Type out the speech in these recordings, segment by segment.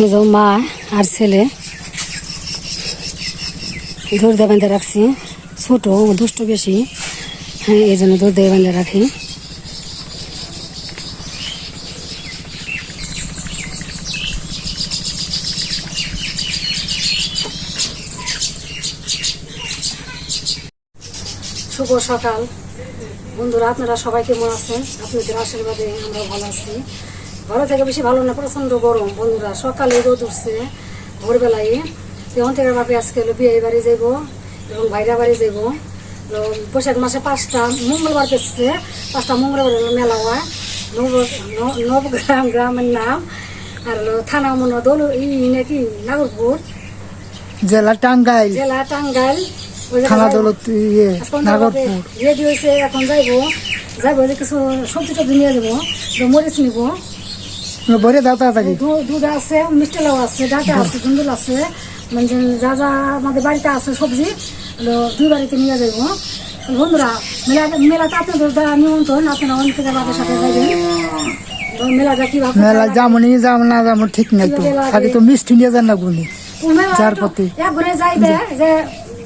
যে মা আর ছেলে দৌড় দিয়ে বেঁধে রাখছি, ছোট, দুষ্ট বেশি। হ্যাঁ এই জন্য দৌড় দিয়ে বেঁধে রাখি। শুভ সকাল। বন্ধুরা, আপনারা সবাই কেমন আছেন? আপনাদের আশীর্বাদে আমরা ভালো আছি। ভালো থেকে বেশি ভালো না প্রচণ্ড গরম। বন্ধুরা সকালে রোদ উঠছে ভোরবেলায়। তখন থেকে ভাবি আজকে হলো বিয়ে বাড়ি যাইব এবং ভাইরা বাড়ি যাইব। বৈশাখ মাসে পাঁচটা মঙ্গলবার পেয়েছে পাঁচটা মঙ্গলবার হলো মেলা হয়। নব নবগ্রাম গ্রামের নাম। আর হলো থানা মনে দৌল ই নাকি নাগরপুর। জেলা টাঙ্গাইল। জেলা টাঙ্গাইল। থানা। দৌলত ইয়ে নাগরপুর। রেডি হয়েছে এখন যাইবো। যাইবো যে কিছু সবজি টবজি নিয়ে যাব। মরিচ নিব। ভরে দাও তাড়াতাড়ি। দু- দুধ আছে মিষ্টি লাউ আছে ডাটা আছে ধুন্দুল আছে মানে যে যা যা আমাদের বাড়িতে আছে সবজি দুই বাড়িতে নিয়ে যাইবো। তো বন্ধুরা মেলা মেলাতে আপনাদের দ্বারা নিমন্ত্রণ আপনারা অনেক আমাদের সাথে যাবেন মেলা যেমন যাম না যেমন ঠিক নাই তো। আগে তো মিষ্টি নিয়ে যান না গুলি চার পতি। এক ঘরে যাইবে যে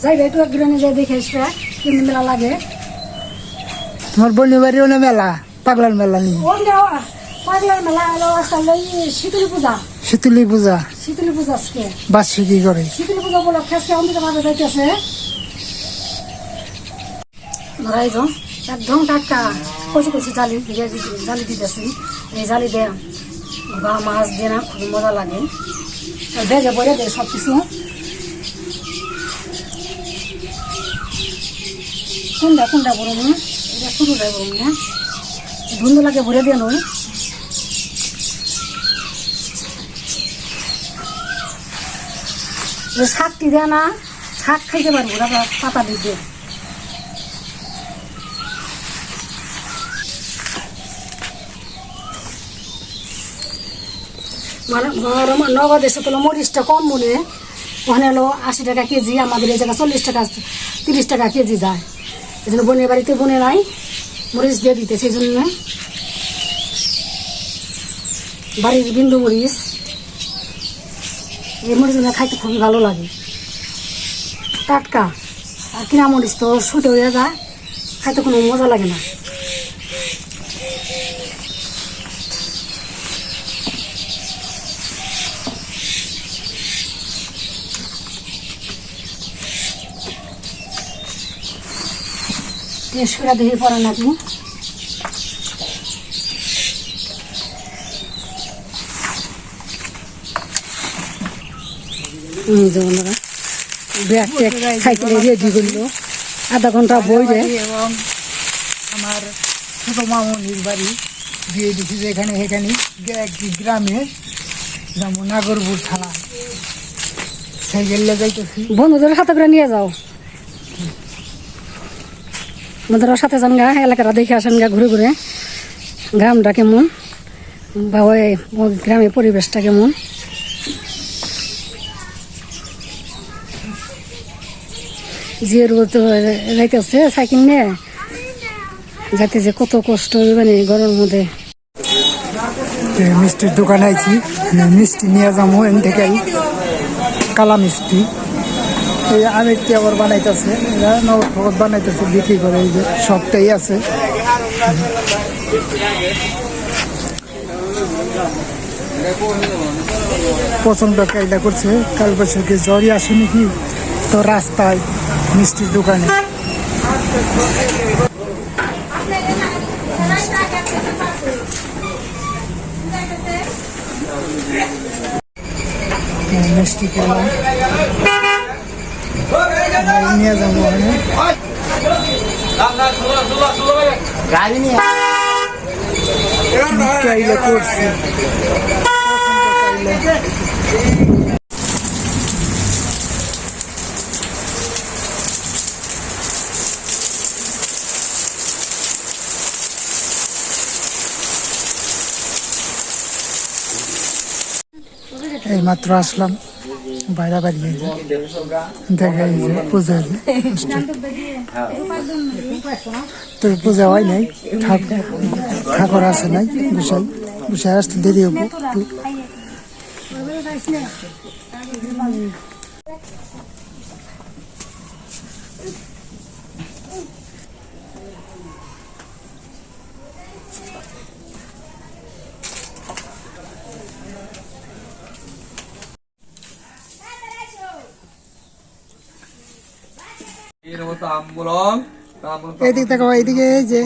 যাইবে একটু নিয়ে দেখে আসবে কিন্তু মেলা লাগে। তোমার বোনের বাড়িও না মেলা পাগলার মেলা নিয়ে পাগলার মেলা হলো আসলে এই শীতলী পূজা। শীতলি পূজা? শীতলী পূজা আজকে। বার্ষিকী করে? শীতলী পূজা উপলক্ষে আজকে অমৃত ভাবে যাইতেছে। ধরাই যাও একদম টাটকা। কচি কচি জালি দিয়ে জালি দিতেছি। এই জালি দিয়ে বা মাছ দিয়ে না খুব মজা লাগে। ভেজে পরে দেয় সব কিছু কোনটা কোনটা বড় না এটা শুরুটাই বড় না। ধুন্দুলাকে ভরে দিয়ে নই যে শাকটি দেয় না, শাক খাইতে পারব না পাতা দিতে। মানে নগদ এসে তো মরিচটা কম মনে, ওখানে হলো আশি টাকা কেজি, আমাদের এই জায়গায় চল্লিশ টাকা, তিরিশ টাকা কেজি যায়। এই জন্য বোনের বাড়িতে বনে নাই, মরিচ দিয়ে দিতে, সেই জন্য। বাড়ির বিন্দু মরিচ। এই মরিচ খাইতে খুবই ভালো লাগে। টাটকা। আর কিনা মরিচ তো শুটে হয়ে যায়। খাইতে কোনো মজা লাগে না। টেস্ট করে দেখে পড়া নাকি বন্ধুরা ব্যাগ ট্যাগ সাইকেলে রেডি করল আধা ঘণ্টা বই রে বাড়ি এবং আমার ছোট মামনির বাড়ি দিয়ে দিছি যে এখানে এখানে গ্রামে যেমন নাগরপুর থানা। সাইকেলে যাইতেছি। বন্ধুদের সাথে করে নিয়ে যাও। আমাদের সাথে যান গা এলাকাটা দেখে আসেন গা ঘুরে ঘুরে। গ্রামটা কেমন? বা ওই গ্রামের পরিবেশটা কেমন? যে রোদ যাইতেছে সাইকেল নিয়ে যাতে যে কত কষ্ট মানে গরমের মধ্যে। মিষ্টির দোকানে আইছি মিষ্টি নিয়ে যাব এন থেকে কালা মিষ্টি। এই আমেরটি বানাইতেছে, এরা নবখবর বানাইতেছে, বিক্রি করে এই যে সবটাই আছে। প্রচণ্ড কায়দা করছে? কাল বৈশাখে জ্বরই আসে নাকি? তো রাস্তায় মিষ্টির দোকানে। এই মিষ্টি খেলাম। নিয়ে যাব ওখানে কাইলে করছি। এই মাত্র আসলাম, বাইরে বাড়িয়ে দেখা এই যে পূজা তো পূজা হয় নাই ঠাকুর আসে নাই গুছাই গুছাই আসতে দেরি হব। একটু তাম্বুলং তাম্বুলং এদিকে এদিকে এই যে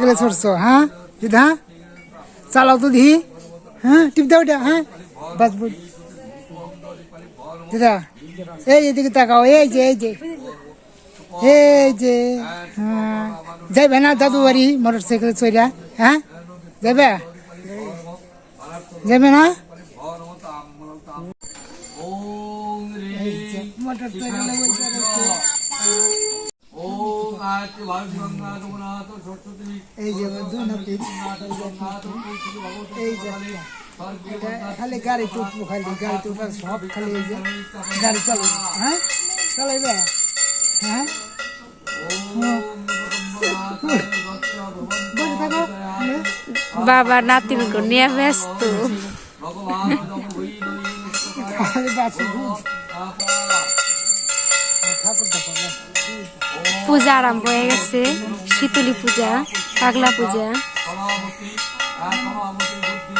গেলে ছড়ছো হ্যাঁ। দিদা হ্যাঁ? চালাও তো দিহি হ্যাঁ? টিপ দাও এটা হ্যাঁ? বাস দিদা এই এদিকে তাকাও এই যে এই যে। এই যে হ্যাঁ। যাইবে না দাদু বাড়ি মোটর সাইকেল চইরা হ্যাঁ? যাবে যাবে না? এই যে দুই ভগবতী এই যে খালি গাড়ি টুকবো খালি গাড়ি টুকবো সব খালি এই যে গাড়ি চালাবে হ্যাঁ? চালাইবে? হ্যাঁ? বাবা নাতিনকে নিয়ে ব্যস্ত। ভগবান পূজা আরম্ভ হয়ে গেছে। শীতলী পূজা পাগলা পূজা। সমামতি সমামতি বুদ্ধি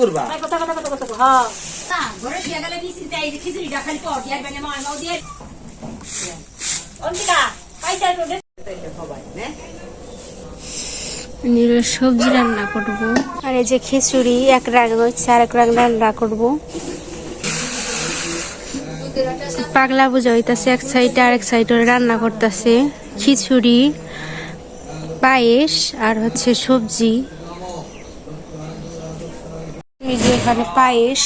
করবা? সবজি রান্না করব। আর এই যে খিচুড়ি এক রাগ হচ্ছে আর এক রান্না করব। পাগলা বুঝা হইতাছে এক সাইডে আর এক সাইডে রান্না করতেছে। খিচুড়ি পায়েস আর হচ্ছে সবজি। এই যে এখানে পায়েস।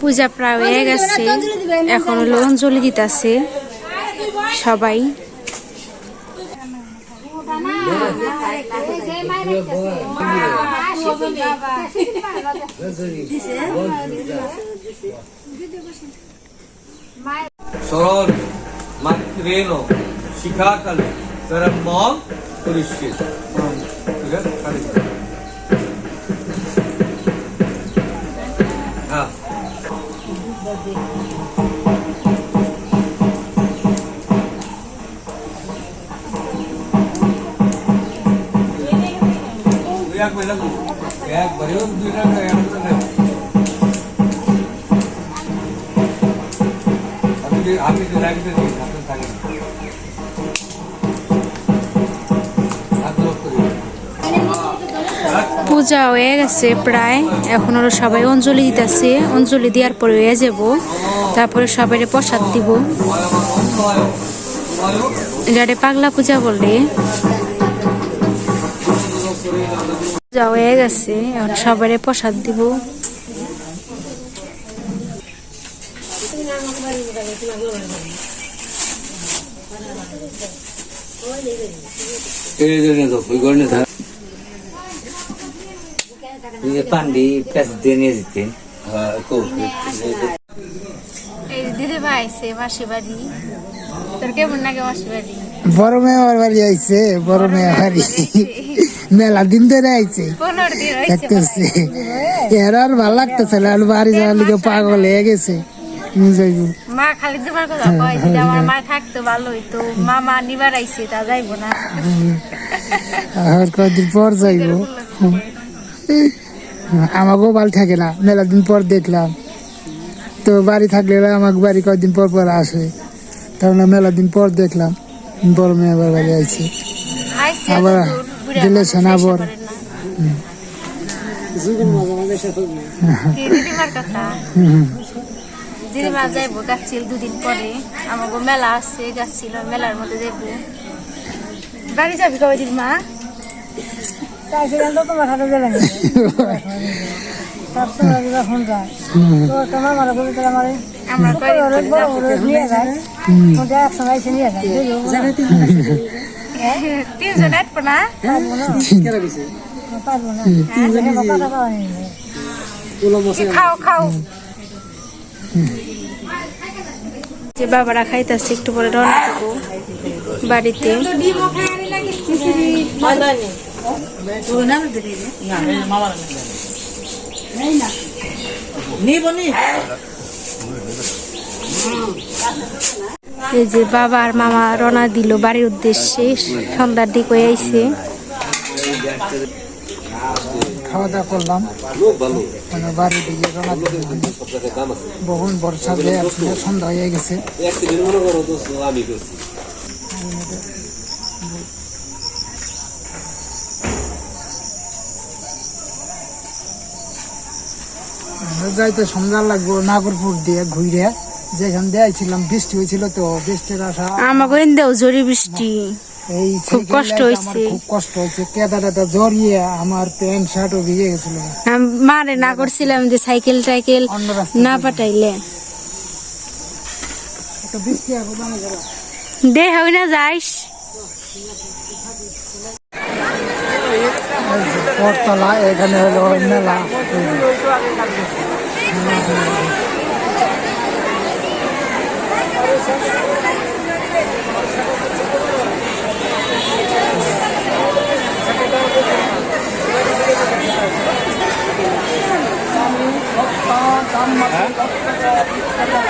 পূজা প্রায় হয়ে গেছে। এখন হলো অঞ্জলি দিতেছে সবাই। শরণ মাতৃণ শিখাকালে করম্মল করিষ্যে ঠিক আছে খালি করো। হ্যাঁ দুই এক বেলা পূজা হয়ে গেছে প্রায়। এখন ওরা সবাই অঞ্জলি দিতেছে। অঞ্জলি দেওয়ার পরে হয়ে যাব। তারপরে সবাই প্রসাদ দিব। এটারে পাগলা পূজা বলে। পূজা হয়ে গেছে। এখন সবাই প্রসাদ দিব। পান্ডি প্যাস দিয়ে নিয়ে যেতেন এই দিদি ভাই সে মাসি বাড়ি তোর কেমন লাগে মাসি বাড়ি বড় মেয়ে আমার বাড়ি আইছে বড় মেয়ে বাড়ি মেলা দিন ধরে আইছে পনেরো দিন হয়েছে দেখতেছে এর আর ভালো লাগতেছে না আর বাড়ি যাওয়ার লিগে পাগল হয়ে গেছে নিয়ে যাইব মা খালি তোমার কথা কয় যদি আমার মা থাকতো ভালো হইতো মামা নিবার আইছে তা যাইবো না। আর কদিন পর যাইব। আমাকেও ভালো থাকে না মেলা দিন পর দেখলাম। তো বাড়ি থাকলে আমাকে বাড়ি কয়েকদিন পর পর আসে। তখন মেলা দিন পর দেখলাম বড় মেয়ে আবার বাড়ি আইছে। আবার এত দূর, বুড়া দিদিমা যাইবো গাছিল দুদিন পরে। আমাকে মেলা আছে গাছিল মেলার মধ্যে যাইবো। বাড়ি যাবি কবে দিদিমা তোমার হাতে নিয়ে যায়। তিনজন আটবো না? পারব না। পাওয়া নেই। খাও খাও। যে বাবারা খাইতেছে, একটু পরে রওনা দেবো বাড়িতে। এই যে বাবা আর মামা রওনা দিল বাড়ির উদ্দেশ্যে, সন্ধ্যার দিকে আইছে। খাওয়া দাওয়া করলাম। মানে বহুন বর্ষা আসলে সন্ধ্যা হয়ে গেছে। যাইতে সন্ধ্যা লাগবো নাগরপুর দিয়ে ঘুরে যেখান দিয়ে বৃষ্টি হয়েছিল তো বৃষ্টির আসা আমাকে জরি বৃষ্টি। এই খুব কষ্ট হয়েছে খুব কষ্ট হয়েছে কেদা টাদা জড়িয়ে আমার প্যান্ট শার্টও ভিজে গেছিল। মারে না করছিলাম যে সাইকেল টাইকেল না পাঠাইলে। দে হই না যাইস। পরতলা এখানে হলো মেলা। Thank you. দাম মাত্র দশ টাকা